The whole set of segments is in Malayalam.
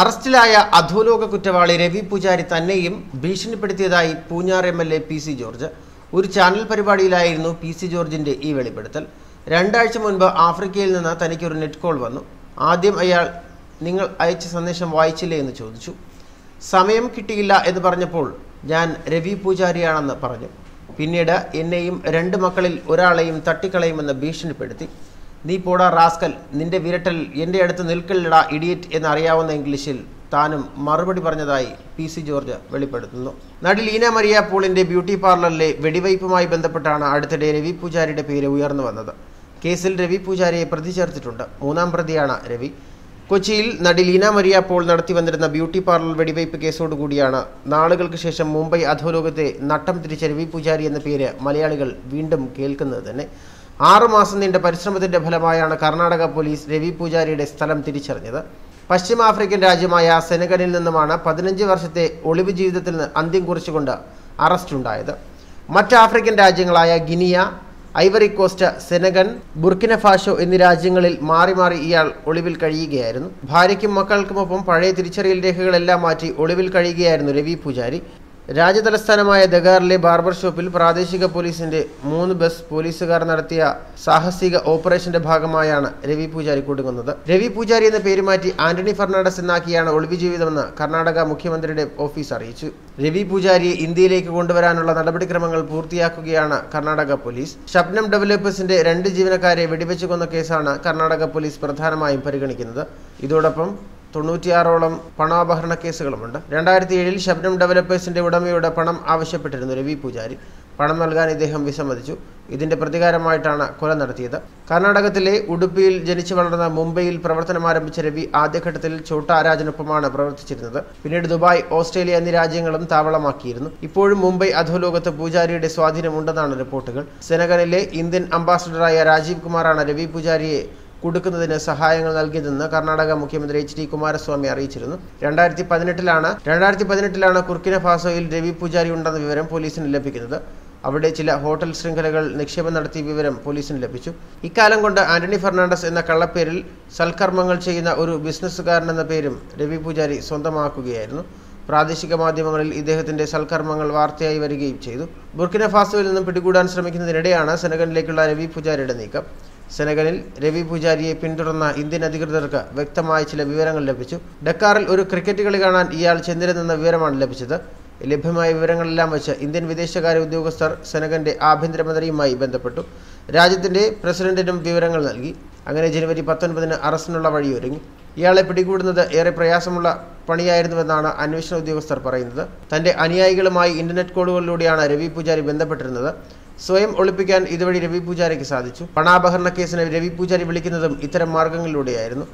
അറസ്റ്റിലായ അധോലോക കുറ്റവാളി രവി പൂജാരി തന്നെയും ഭീഷണിപ്പെടുത്തിയതായി Poonjar M L A P C George. ഒരു ചാനൽ പരിപാടിയിലായിരുന്നു പി സി ജോർജിന്റെ ഈ വെളിപ്പെടുത്തൽ. രണ്ടാഴ്ച മുൻപ് ആഫ്രിക്കയിൽ നിന്ന് തനിക്കൊരു നെറ്റ് കോൾ വന്നു. ആദ്യം അയാൾ നിങ്ങൾ അയച്ച സന്ദേശം വായിച്ചില്ലേ? എന്ന് ചോദിച്ചു. സമയം കിട്ടിയില്ല എന്ന് പറഞ്ഞപ്പോൾ ഞാൻ രവി പൂജാരിയാണെന്ന് പറഞ്ഞു. പിന്നീട് എന്നെയും രണ്ട് മക്കളിൽ ഒരാളെയും തട്ടിക്കളയുമെന്ന് ഭീഷണിപ്പെടുത്തി. നീ പോടാ റാസ്കൽ നിന്റെ വിരട്ടൽ എന്റെ അടുത്ത് നിൽക്കലിടാ ഇഡിയറ്റ് എന്നറിയാവുന്ന ഇംഗ്ലീഷിൽ. താനും മറുപടി പറഞ്ഞതായി പി സി ജോർജ് വെളിപ്പെടുത്തുന്നു. നടി ലീന മരിയ പോളിന്റെ ബ്യൂട്ടി പാർലറിലെ വെടിവയ്പുമായി ബന്ധപ്പെട്ടാണ് അടുത്തിടെ രവി പൂജാരിയുടെ പേര് ഉയർന്നു വന്നത്. കേസിൽ രവി പൂജാരിയെ പ്രതി ചേർത്തിട്ടുണ്ട്. മൂന്നാം പ്രതിയാണ് രവി. കൊച്ചിയിൽ നടി ലീന മരിയ പോൾ നടത്തി വന്നിരുന്ന ബ്യൂട്ടി പാർലർ വെടിവയ്പ് കേസോടുകൂടിയാണ് നാളുകൾക്ക് ശേഷം മുംബൈ അധോലോകത്തെ നട്ടം തിരിച്ച രവി പൂജാരി എന്ന പേര് മലയാളികൾ വീണ്ടും കേൾക്കുന്നത് തന്നെ. ആറു മാസം നീണ്ട പരിശ്രമത്തിന്റെ ഫലമായാണ് കർണാടക പോലീസ് രവി പൂജാരിയുടെ സ്ഥലം തിരിച്ചറിഞ്ഞത്. പശ്ചിമാഫ്രിക്കൻ രാജ്യമായ സെനഗലിൽ നിന്നുമാണ് പതിനഞ്ച് വർഷത്തെ ഒളിവ് ജീവിതത്തിൽ നിന്ന് അന്ത്യം കുറിച്ചുകൊണ്ട് അറസ്റ്റുണ്ടായത്. മറ്റ് African രാജ്യങ്ങളായ Guinea Ivory Coast Senegal Burkina Faso എന്നീ രാജ്യങ്ങളിൽ മാറി മാറി ഇയാൾ ഒളിവിൽ കഴിയുകയായിരുന്നു. ഭാര്യയ്ക്കും മക്കൾക്കുമൊപ്പം പഴയ തിരിച്ചറിയൽ രേഖകളെല്ലാം മാറ്റി ഒളിവിൽ കഴിയുകയായിരുന്നു രവി പൂജാരി. രാജ്യതലസ്ഥാനമായ ദഗാറിലെ ബാർബർ ഷോപ്പിൽ പ്രാദേശിക പോലീസിന്റെ മൂന്ന് ബസ് പോലീസുകാർ നടത്തിയ സാഹസിക ഓപ്പറേഷന്റെ ഭാഗമായാണ് രവി പൂജാരി കുടുങ്ങുന്നത്. രവി പൂജാരി എന്ന പേര് മാറ്റി ആന്റണി ഫെർണാണ്ടസ് എന്നാക്കിയാണ് ഒളിവ് ജീവിതമെന്ന് കർണാടക മുഖ്യമന്ത്രിയുടെ ഓഫീസ് അറിയിച്ചു. രവി പൂജാരിയെ ഇന്ത്യയിലേക്ക് കൊണ്ടുവരാനുള്ള നടപടിക്രമങ്ങൾ പൂർത്തിയാക്കുകയാണ് കർണാടക പോലീസ്. ഷബ്നം ഡെവലപ്പേഴ്സിന്റെ രണ്ട് ജീവനക്കാരെ വെടിവെച്ചു കൊന്ന കേസാണ് കർണാടക പോലീസ് പ്രധാനമായും പരിഗണിക്കുന്നത്. ഇതോടൊപ്പം തൊണ്ണൂറ്റിയാറോളം പണാപഹരണ കേസുകളുമുണ്ട്. രണ്ടായിരത്തി ഏഴിൽ ശബ്നം ഡെവലപ്പേഴ്സിന്റെ ഉടമയുടെ പണം ആവശ്യപ്പെട്ടിരുന്നു രവി പൂജാരി പണം നൽകാൻ ഇദ്ദേഹം വിസമ്മതിച്ചു. ഇതിന്റെ പ്രതികാരമായിട്ടാണ് കൊല നടത്തിയത്. കർണാടകത്തിലെ ഉടുപ്പിയിൽ ജനിച്ചു വളർന്ന മുംബൈയിൽ പ്രവർത്തനം ആരംഭിച്ച രവി ആദ്യഘട്ടത്തിൽ ചോട്ടാരാജനൊപ്പമാണ് പ്രവർത്തിച്ചിരുന്നത്. പിന്നീട് ദുബായ് ഓസ്ട്രേലിയ എന്നീ രാജ്യങ്ങളും താവളമാക്കിയിരുന്നു. ഇപ്പോഴും മുംബൈ അധോലോകത്ത് പൂജാരിയുടെ സ്വാധീനമുണ്ടെന്നാണ് റിപ്പോർട്ടുകൾ. സെനഗലിലെ ഇന്ത്യൻ അംബാസഡറായ രാജീവ് കുമാറാണ് രവി പൂജാരിയെ കൊടുക്കുന്നതിന് സഹായങ്ങൾ നൽകിയതെന്ന് കർണാടക മുഖ്യമന്ത്രി എച്ച് ഡി കുമാരസ്വാമി അറിയിച്ചിരുന്നു. രണ്ടായിരത്തി പതിനെട്ടിലാണ് രണ്ടായിരത്തി പതിനെട്ടിലാണ് കുർക്കിന ഫാസോയിൽ രവി പൂജാരി ഉണ്ടെന്ന വിവരം പോലീസിന് ലഭിക്കുന്നത്. അവിടെ ചില ഹോട്ടൽ ശൃംഖലകൾ നിക്ഷേപം നടത്തിയ വിവരം പോലീസിന് ലഭിച്ചു. ഇക്കാലം കൊണ്ട് ആന്റണി ഫെർണാണ്ടസ് എന്ന കള്ളപ്പേരിൽ സൽക്കർമ്മങ്ങൾ ചെയ്യുന്ന ഒരു ബിസിനസ്സുകാരൻ എന്ന പേരും രവി പൂജാരി സ്വന്തമാക്കുകയായിരുന്നു. പ്രാദേശിക മാധ്യമങ്ങളിൽ ഇദ്ദേഹത്തിന്റെ സൽക്കർമ്മങ്ങൾ വാർത്തയായി വരികയും ചെയ്തു. ബുർക്കിന ഫാസോയിൽ നിന്നും പിടികൂടാൻ ശ്രമിക്കുന്നതിനിടെയാണ് സെനഗനിലേക്കുള്ള രവി പൂജാരിയുടെ നീക്കം. സെനഗനിൽ രവി പൂജാരിയെ പിന്തുടർന്ന ഇന്ത്യൻ അധികൃതർക്ക് വ്യക്തമായ ചില വിവരങ്ങൾ ലഭിച്ചു. ഡക്കാറിൽ ഒരു ക്രിക്കറ്റ് കളി കാണാൻ ഇയാൾ ചെന്നിരുന്നെന്ന വിവരമാണ് ലഭിച്ചത്. ലഭ്യമായ വിവരങ്ങളെല്ലാം വെച്ച് ഇന്ത്യൻ വിദേശകാര്യ ഉദ്യോഗസ്ഥർ സെനഗന്റെ ആഭ്യന്തരമന്ത്രിയുമായി ബന്ധപ്പെട്ടു. രാജ്യത്തിന്റെ പ്രസിഡന്റിനും വിവരങ്ങൾ നൽകി. അങ്ങനെ ജനുവരി പത്തൊൻപതിന് അറസ്റ്റിനുള്ള വഴിയൊരുങ്ങി. ഇയാളെ പിടികൂടുന്നത് ഏറെ പ്രയാസമുള്ള പണിയായിരുന്നുവെന്നാണ് അന്വേഷണ ഉദ്യോഗസ്ഥർ പറയുന്നത്. തന്റെ അനുയായികളുമായി ഇന്റർനെറ്റ് കോളുകളിലൂടെയാണ് രവി പൂജാരി ബന്ധപ്പെട്ടിരുന്നത്. സ്വയം ഒളിപ്പിക്കാൻ ഇതുവഴി രവി പൂജാരിക്ക് സാധിച്ചു. പണാപഹരണ കേസിന് രവി പൂജാരി വിളിക്കുന്നതും ഇത്തരം മാർഗങ്ങളിലൂടെയായിരുന്നു.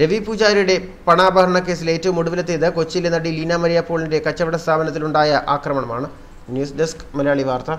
രവി പൂജാരിയുടെ പണാപഹരണ കേസിൽ ഏറ്റവും ഒടുവിലെത്തിയത് കൊച്ചിയിലെ നടി ലീന മരിയ പോളിന്റെ കച്ചവട സ്ഥാപനത്തിലുണ്ടായ ആക്രമണമാണ്. ന്യൂസ് ഡെസ്ക് മലയാളി വാർത്ത.